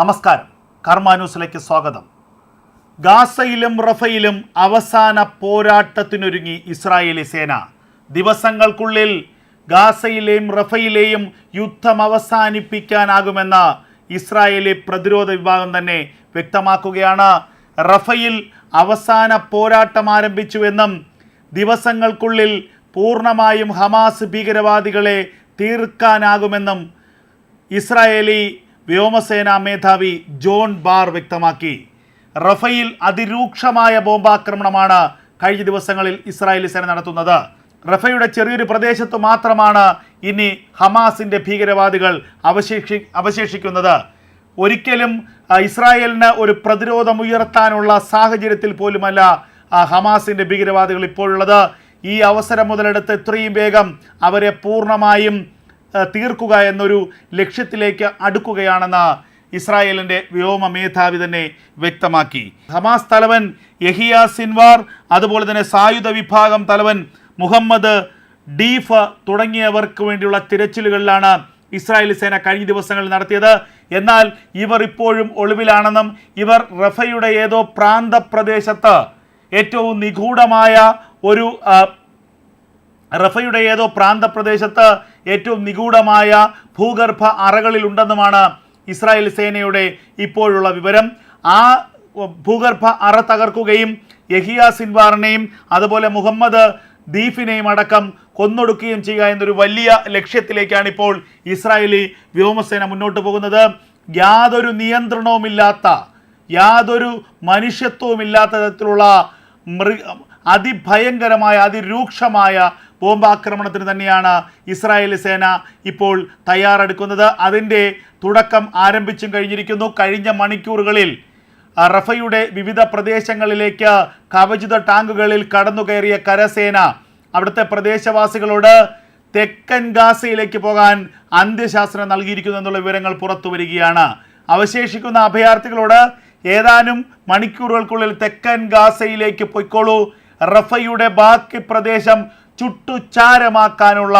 നമസ്കാരം. കർമാന്യൂസിലേക്ക് സ്വാഗതം. ഗാസയിലും റഫയിലും അവസാന പോരാട്ടത്തിനൊരുങ്ങി ഇസ്രായേലി സേന. ദിവസങ്ങൾക്കുള്ളിൽ ഗാസയിലെയും റഫയിലെയും യുദ്ധം അവസാനിപ്പിക്കാനാകുമെന്ന് ഇസ്രായേലി പ്രതിരോധ വിഭാഗം തന്നെ വ്യക്തമാക്കുകയാണ്. റഫയിൽ അവസാന പോരാട്ടം ആരംഭിച്ചുവെന്നും ദിവസങ്ങൾക്കുള്ളിൽ പൂർണമായും ഹമാസ് ഭീകരവാദികളെ തീർക്കാനാകുമെന്നും ഇസ്രായേലി വ്യോമസേനാ മേധാവി ജോൺ ബാർ വ്യക്തമാക്കി. റഫയിൽ അതിരൂക്ഷമായ ബോംബാക്രമണമാണ് കഴിഞ്ഞ ദിവസങ്ങളിൽ ഇസ്രായേലി സേന നടത്തുന്നത്. റഫയുടെ ചെറിയൊരു പ്രദേശത്ത് മാത്രമാണ് ഇനി ഹമാസിന്റെ ഭീകരവാദികൾ അവശേഷി അവശേഷിക്കുന്നത്. ഒരിക്കലും ഇസ്രായേലിന് ഒരു പ്രതിരോധം ഉയർത്താനുള്ള സാഹചര്യത്തിൽ പോലുമല്ല ഹമാസിന്റെ ഭീകരവാദികൾ ഇപ്പോഴുള്ളത്. ഈ അവസരം മുതലെടുത്ത് എത്രയും വേഗം അവരെ പൂർണമായും തീർക്കുക എന്നൊരു ലക്ഷ്യത്തിലേക്ക് അടുക്കുകയാണെന്ന് ഇസ്രായേലിന്റെ വ്യോമ മേധാവി തന്നെ വ്യക്തമാക്കി. ഹമാസ് തലവൻ യഹിയ സിൻവാർ അതുപോലെ തന്നെ സായുധ വിഭാഗം തലവൻ മുഹമ്മദ് ഡീഫ് തുടങ്ങിയവർക്ക് വേണ്ടിയുള്ള തിരച്ചിലുകളിലാണ് ഇസ്രായേൽ സേന കഴിഞ്ഞ ദിവസങ്ങളിൽ നടത്തിയത്. എന്നാൽ ഇവർ ഇപ്പോഴും ഒളിവിലാണെന്നും ഇവർ റഫയുടെ ഏതോ പ്രാന്തപ്രദേശത്ത് ഏറ്റവും നിഗൂഢമായ ഒരു റഫയുടെ ഏതോ പ്രാന്തപ്രദേശത്ത് ഏറ്റവും നിഗൂഢമായ ഭൂഗർഭ അറകളിൽ ഉണ്ടെന്നുമാണ് ഇസ്രായേൽ സേനയുടെ ഇപ്പോഴുള്ള വിവരം. ആ ഭൂഗർഭ അറ തകർക്കുകയും യഹിയ സിൻവാറിനെയും അതുപോലെ മുഹമ്മദ് ദീഫിനെയും അടക്കം കൊന്നൊടുക്കുകയും ചെയ്യുക എന്നൊരു വലിയ ലക്ഷ്യത്തിലേക്കാണ് ഇപ്പോൾ ഇസ്രായേലി വ്യോമസേന മുന്നോട്ട് പോകുന്നത്. യാതൊരു നിയന്ത്രണവുമില്ലാത്ത യാതൊരു മനുഷ്യത്വവുമില്ലാത്ത തരത്തിലുള്ള മൃ അതിഭയങ്കരമായ അതിരൂക്ഷമായ ബോംബാക്രമണത്തിന് തന്നെയാണ് ഇസ്രായേൽ സേന ഇപ്പോൾ തയ്യാറെടുക്കുന്നത്. അതിന്റെ തുടക്കം ആരംഭിച്ചും കഴിഞ്ഞിരിക്കുന്നു. കഴിഞ്ഞ മണിക്കൂറുകളിൽ റഫയുടെ വിവിധ പ്രദേശങ്ങളിലേക്ക് കവചിത ടാങ്കുകളിൽ കടന്നു കയറിയ കരസേന അവിടുത്തെ പ്രദേശവാസികളോട് തെക്കൻ ഗാസയിലേക്ക് പോകാൻ അന്ത്യശാസനം നൽകിയിരിക്കുന്നു എന്നുള്ള വിവരങ്ങൾ പുറത്തു വരികയാണ്. അവശേഷിക്കുന്ന അഭയാർത്ഥികളോട് ഏതാനും മണിക്കൂറുകൾക്കുള്ളിൽ തെക്കൻ ഗാസയിലേക്ക് പൊയ്ക്കോളൂ. റഫയുടെ ബാക്കി പ്രദേശം ചുട്ടുചാരമാക്കാനുള്ള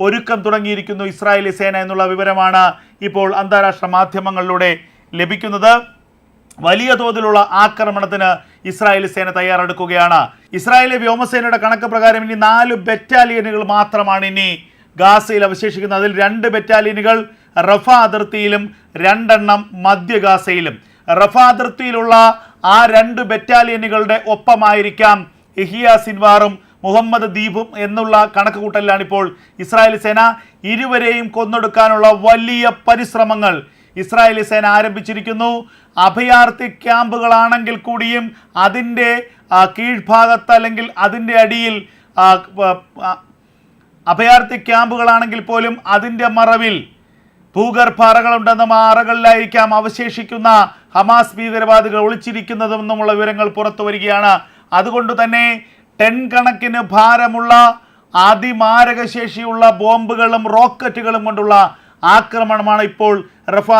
ഒരുക്കം തുടങ്ങിയിരിക്കുന്നു ഇസ്രായേലി സേന എന്നുള്ള വിവരമാണ് ഇപ്പോൾ അന്താരാഷ്ട്ര മാധ്യമങ്ങളിലൂടെ ലഭിക്കുന്നത്. വലിയ തോതിലുള്ള ആക്രമണത്തിന് ഇസ്രായേലി സേന തയ്യാറെടുക്കുകയാണ്. ഇസ്രായേലി വ്യോമസേനയുടെ കണക്ക് പ്രകാരം ഇനി നാല് ബറ്റാലിയനുകൾ മാത്രമാണ് ഇനി ഗാസയിൽ അവശേഷിക്കുന്നത്. അതിൽ രണ്ട് ബറ്റാലിയനുകൾ റഫ അതിർത്തിയിലും രണ്ടെണ്ണം മധ്യ ഗാസയിലും. റഫ അതിർത്തിയിലുള്ള ആ രണ്ട് ബറ്റാലിയനുകളുടെ ഒപ്പമായിരിക്കാം ഇഹിയ സിൻവാറും മുഹമ്മദ് ദീപും എന്നുള്ള കണക്ക് കൂട്ടലിലാണ് ഇപ്പോൾ ഇസ്രായേൽ സേന ഇരുവരെയും കൊന്നൊടുക്കാനുള്ള വലിയ പരിശ്രമങ്ങൾ. ഇസ്രായേലി സേന ആരംഭിച്ചിരിക്കുന്നു. അഭയാർത്ഥി ക്യാമ്പുകളാണെങ്കിൽ കൂടിയും അതിന്റെ കീഴ്ഭാഗത്ത് അല്ലെങ്കിൽ അതിന്റെ അടിയിൽ അഭയാർത്ഥി ക്യാമ്പുകളാണെങ്കിൽ പോലും അതിന്റെ മറവിൽ ഭൂഗർഭ അറകളുണ്ടെന്നും ആ അറകളിലായിരിക്കാം അവശേഷിക്കുന്ന ഹമാസ് ഭീകരവാദികൾ ഒളിച്ചിരിക്കുന്നതെന്നുമുള്ള വിവരങ്ങൾ പുറത്തു വരികയാണ് അതുകൊണ്ട് തന്നെ ടെൻ കണക്കിന് ഭാരമുള്ള അതിമാരക ശേഷിയുള്ള ബോംബുകളും റോക്കറ്റുകളും കൊണ്ടുള്ള ആക്രമണമാണ് ഇപ്പോൾ റഫ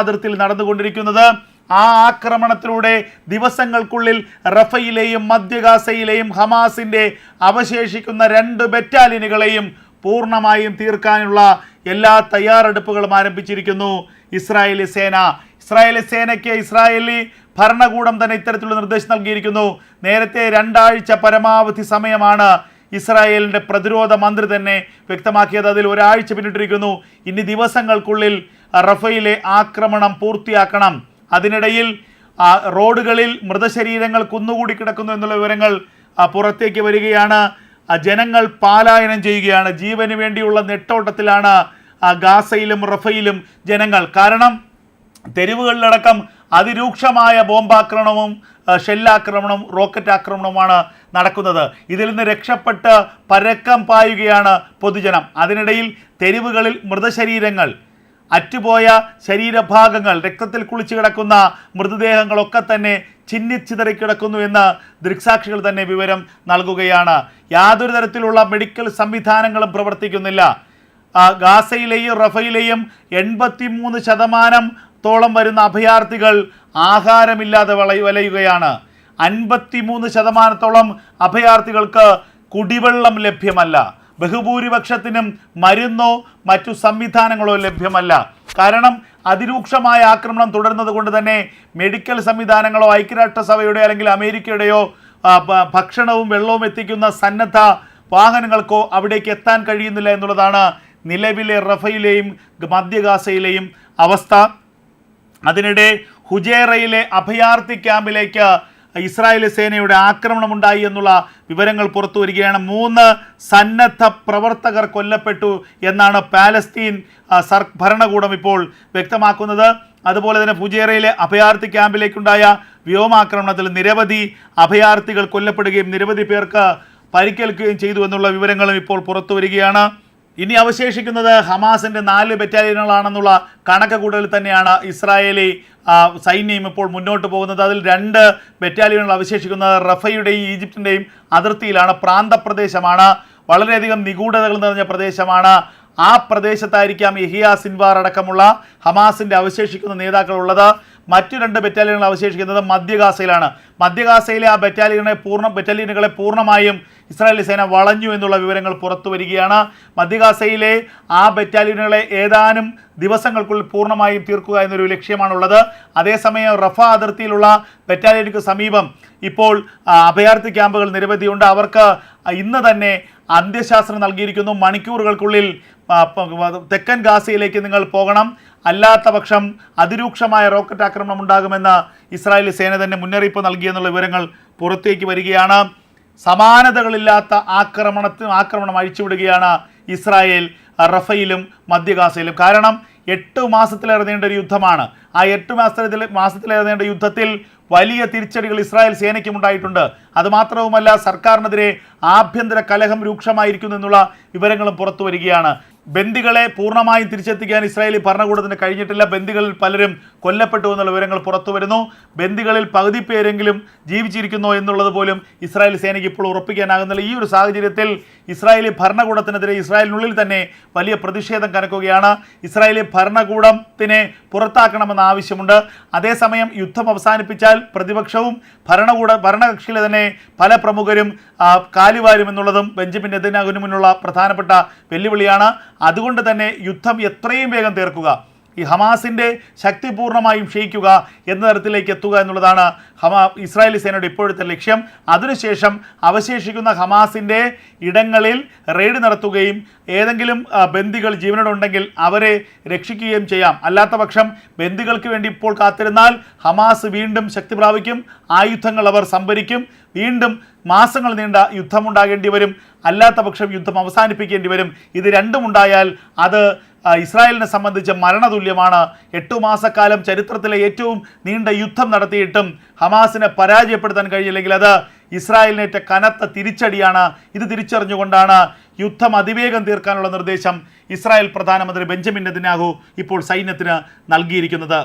നടന്നുകൊണ്ടിരിക്കുന്നത്. ആ ആക്രമണത്തിലൂടെ ദിവസങ്ങൾക്കുള്ളിൽ റഫയിലെയും മധ്യഗാസയിലെയും ഹമാസിന്റെ അവശേഷിക്കുന്ന രണ്ട് ബറ്റാലിയനുകളെയും പൂർണമായും തീർക്കാനുള്ള എല്ലാ തയ്യാറെടുപ്പുകളും ആരംഭിച്ചിരിക്കുന്നു. ഇസ്രായേലി സേന. ഇസ്രായേലി സേനയ്ക്ക് ഇസ്രായേലി ഭരണകൂടം തന്നെ ഇത്തരത്തിലുള്ള നിർദ്ദേശം നൽകിയിരിക്കുന്നു. നേരത്തെ രണ്ടാഴ്ച പരമാവധി സമയമാണ് ഇസ്രായേലിന്റെ പ്രതിരോധ മന്ത്രി തന്നെ വ്യക്തമാക്കിയത്. അതിൽ ഒരാഴ്ച പിന്നിട്ടിരിക്കുന്നു. ഇനി ദിവസങ്ങൾക്കുള്ളിൽ റഫയിലെ ആക്രമണം പൂർത്തിയാക്കണം. അതിനിടയിൽ റോഡുകളിൽ മൃതശരീരങ്ങൾ കുന്നുകൂടി കിടക്കുന്നു എന്നുള്ള വിവരങ്ങൾ പുറത്തേക്ക് വരികയാണ്. ജനങ്ങൾ പാലായനം ചെയ്യുകയാണ്. ജീവന് വേണ്ടിയുള്ള നെട്ടോട്ടത്തിലാണ് ഗാസയിലും റഫയിലും ജനങ്ങൾ. കാരണം തെരുവുകളിലടക്കം അതിരൂക്ഷമായ ബോംബാക്രമണവും ഷെല്ലാക്രമണവും റോക്കറ്റ് ആക്രമണവുമാണ് നടക്കുന്നത്. ഇതിൽ നിന്ന് രക്ഷപ്പെട്ട് പരക്കം പായുകയാണ് പൊതുജനം. അതിനിടയിൽ തെരുവുകളിൽ മൃതശരീരങ്ങൾ അറ്റുപോയ ശരീരഭാഗങ്ങൾ രക്തത്തിൽ കുളിച്ചു കിടക്കുന്ന മൃതദേഹങ്ങളൊക്കെ തന്നെ ചിന്നിച്ചിതറി കിടക്കുന്നു എന്ന് ദൃക്സാക്ഷികൾ തന്നെ വിവരം നൽകുകയാണ്. യാതൊരു തരത്തിലുള്ള മെഡിക്കൽ സംവിധാനങ്ങളും പ്രവർത്തിക്കുന്നില്ല. ഗാസയിലെയും റഫയിലെയും എൺപത്തി മൂന്ന് ശതമാനം തോളം വരുന്ന അഭയാർത്ഥികൾ ആഹാരമില്ലാതെ വള- വലയുകയാണ്. അൻപത്തിമൂന്ന് ശതമാനത്തോളം അഭയാർത്ഥികൾക്ക് കുടിവെള്ളം ലഭ്യമല്ല. ബഹുഭൂരിപക്ഷത്തിനും മരുന്നോ മറ്റു സംവിധാനങ്ങളോ ലഭ്യമല്ല. കാരണം അതിരൂക്ഷമായ ആക്രമണം തുടരുന്നത് കൊണ്ട് തന്നെ മെഡിക്കൽ സംവിധാനങ്ങളോ ഐക്യരാഷ്ട്രസഭയുടെ അല്ലെങ്കിൽ അമേരിക്കയുടെയോ ഭക്ഷണവും വെള്ളവും എത്തിക്കുന്ന സന്നദ്ധ വാഹനങ്ങൾക്കോ അവിടേക്ക് എത്താൻ കഴിയുന്നില്ല എന്നുള്ളതാണ് നിലവിലെ റഫയിലെയും മധ്യഗാസയിലെയും അവസ്ഥ. അതിനിടെ ഹുജേറയിലെ അഭയാർത്ഥി ക്യാമ്പിലേക്ക് ഇസ്രായേൽ സേനയുടെ ആക്രമണമുണ്ടായി എന്നുള്ള വിവരങ്ങൾ പുറത്തു വരികയാണ്. മൂന്ന് സന്നദ്ധ പ്രവർത്തകർ കൊല്ലപ്പെട്ടു എന്നാണ് പാലസ്തീൻ സർ ഭരണകൂടം ഇപ്പോൾ വ്യക്തമാക്കുന്നത്. അതുപോലെ തന്നെ ഫുജേറയിലെ അഭയാർത്ഥി ക്യാമ്പിലേക്കുണ്ടായ വ്യോമാക്രമണത്തിൽ നിരവധി അഭയാർത്ഥികൾ കൊല്ലപ്പെടുകയും നിരവധി പേർക്ക് പരിക്കേൽക്കുകയും ചെയ്തു എന്നുള്ള വിവരങ്ങളും ഇപ്പോൾ പുറത്തു വരികയാണ്. ഇനി അവശേഷിക്കുന്നത് ഹമാസിന്റെ നാല് ബറ്റാലിയനുകളാണെന്നുള്ള കണക്ക് കൂടുതൽ തന്നെയാണ് ഇസ്രായേലി സൈന്യം ഇപ്പോൾ മുന്നോട്ട് പോകുന്നത്. അതിൽ രണ്ട് ബറ്റാലിയനുകൾ അവശേഷിക്കുന്നത് റഫയുടെയും ഈജിപ്തിന്റെയും അതിർത്തിയിലാണ്. പ്രാന്തപ്രദേശമാണ്. വളരെയധികം നിഗൂഢതകൾ നിറഞ്ഞ പ്രദേശമാണ്. ആ പ്രദേശത്തായിരിക്കാം യഹിയ സിൻവാർ അടക്കമുള്ള ഹമാസിന്റെ അവശേഷിക്കുന്ന നേതാക്കളുള്ളത്. മറ്റു രണ്ട് ബറ്റാലിയനുകൾ അവശേഷിക്കുന്നത് മധ്യഗാസയിലാണ്. മധ്യഗാസയിലെ ആ ബറ്റാലിയനെ പൂർണ ബറ്റാലിയനുകളെ പൂർണമായും ഇസ്രായേലി സേന വളഞ്ഞു എന്നുള്ള വിവരങ്ങൾ പുറത്തു വരികയാണ്. മധ്യഗാസയിലെ ആ ബറ്റാലിയനുകളെ ഏതാനും ദിവസങ്ങൾക്കുള്ളിൽ പൂർണമായും തീർക്കുക എന്നൊരു ലക്ഷ്യമാണുള്ളത്. അതേസമയം റഫ അതിർത്തിയിലുള്ള ബറ്റാലിയനുക്ക് സമീപം ഇപ്പോൾ അഭയാർത്ഥി ക്യാമ്പുകൾ നിരവധിയുണ്ട്. അവർക്ക് ഇന്ന് തന്നെ അന്ത്യശാസ്ത്രം നൽകിയിരിക്കുന്നു. മണിക്കൂറുകൾക്കുള്ളിൽ തെക്കൻ ഗാസയിലേക്ക് നിങ്ങൾ പോകണം. അല്ലാത്ത പക്ഷം അതിരൂക്ഷമായ റോക്കറ്റ് ആക്രമണം ഉണ്ടാകുമെന്ന് ഇസ്രായേലി സേന തന്നെ മുന്നറിയിപ്പ് നൽകിയെന്നുള്ള വിവരങ്ങൾ പുറത്തേക്ക് വരികയാണ്. സമാനതകളില്ലാത്ത ആക്രമണത്തിന് ആക്രമണം അഴിച്ചുവിടുകയാണ് ഇസ്രായേൽ റഫയിലും മധ്യഗാസയിലും. കാരണം എട്ട് മാസത്തിലേറെ നീണ്ട ഒരു യുദ്ധമാണ്. ആ എട്ട് മാസത്തിൽ മാസത്തിലേറെ നീണ്ട യുദ്ധത്തിൽ വലിയ തിരിച്ചടികൾ ഇസ്രായേൽ സേനയ്ക്കും ഉണ്ടായിട്ടുണ്ട്. അതുമാത്രവുമല്ല സർക്കാരിനെതിരെ ആഭ്യന്തര കലഹം രൂക്ഷമായിരിക്കുന്നു എന്നുള്ള വിവരങ്ങളും പുറത്തു വരികയാണ്. ബന്ദികളെ പൂർണമായും തിരിച്ചെത്തിക്കാൻ ഇസ്രായേലി ഭരണകൂടത്തിന് കഴിഞ്ഞിട്ടില്ല. ബന്ദികളിൽ പലരും കൊല്ലപ്പെട്ടു എന്നുള്ള വിവരങ്ങൾ പുറത്തു വരുന്നു. ബന്ദികളിൽ പകുതി പേരെങ്കിലും ജീവിച്ചിരിക്കുന്നു എന്നുള്ളത് പോലും ഇസ്രായേൽ സേനയ്ക്ക് ഇപ്പോൾ ഉറപ്പിക്കാനാകുന്നില്ല. ഈ ഒരു സാഹചര്യത്തിൽ ഇസ്രായേലി ഭരണകൂടത്തിനെതിരെ ഇസ്രായേലിനുള്ളിൽ തന്നെ വലിയ പ്രതിഷേധം കനക്കുകയാണ്. ഇസ്രായേലി ഭരണകൂടത്തിനെ പുറത്താക്കണമെന്ന ആവശ്യമുണ്ട്. അതേസമയം യുദ്ധം അവസാനിപ്പിച്ചാൽ പ്രതിപക്ഷവും ഭരണകൂട ഭരണകക്ഷിയിലെ തന്നെ പല പ്രമുഖരും കാലുവാരുമെന്നുള്ളതും ബെഞ്ചമിൻ നെതന്യാഹുവിന് പ്രധാനപ്പെട്ട വെല്ലുവിളിയാണ്. അതുകൊണ്ട് തന്നെ യുദ്ധം എത്രയും വേഗം തീർക്കുക. ഈ ഹമാസിന്റെ ശക്തി പൂർണമായും ക്ഷയിക്കുക എന്ന തരത്തിലേക്ക് എത്തുക എന്നുള്ളതാണ് ഹമാ ഇസ്രായേലി സേനയുടെ ഇപ്പോഴത്തെ ലക്ഷ്യം. അതിനുശേഷം അവശേഷിക്കുന്ന ഹമാസിന്റെ ഇടങ്ങളിൽ റെയ്ഡ് നടത്തുകയും ഏതെങ്കിലും ബന്ദികൾ ജീവനോടുണ്ടെങ്കിൽ അവരെ രക്ഷിക്കുകയും ചെയ്യാം. അല്ലാത്ത പക്ഷം ബന്ദികൾക്ക് വേണ്ടി ഇപ്പോൾ കാത്തിരുന്നാൽ ഹമാസ് വീണ്ടും ശക്തി പ്രാപിക്കും ആയുധങ്ങൾ അവർ സംഭരിക്കും വീണ്ടും മാസങ്ങൾ നീണ്ട യുദ്ധമുണ്ടാകേണ്ടി വരും. അല്ലാത്ത പക്ഷം യുദ്ധം അവസാനിപ്പിക്കേണ്ടി വരും. ഇത് രണ്ടുമുണ്ടായാൽ അത് ഇസ്രായേലിനെ സംബന്ധിച്ച് മരണതുല്യമാണ്. എട്ടു മാസക്കാലം ചരിത്രത്തിലെ ഏറ്റവും നീണ്ട യുദ്ധം നടത്തിയിട്ടും ഹമാസിനെ പരാജയപ്പെടുത്താൻ കഴിഞ്ഞില്ലെങ്കിൽ അത് ഇസ്രായേലിനേറ്റ കനത്ത തിരിച്ചടിയാണ്. ഇത് തിരിച്ചറിഞ്ഞുകൊണ്ടാണ് യുദ്ധം അതിവേഗം തീർക്കാനുള്ള നിർദ്ദേശം ഇസ്രായേൽ പ്രധാനമന്ത്രി ബെഞ്ചമിൻ നെതിനാഹു ഇപ്പോൾ സൈന്യത്തിന് നൽകിയിരിക്കുന്നത്.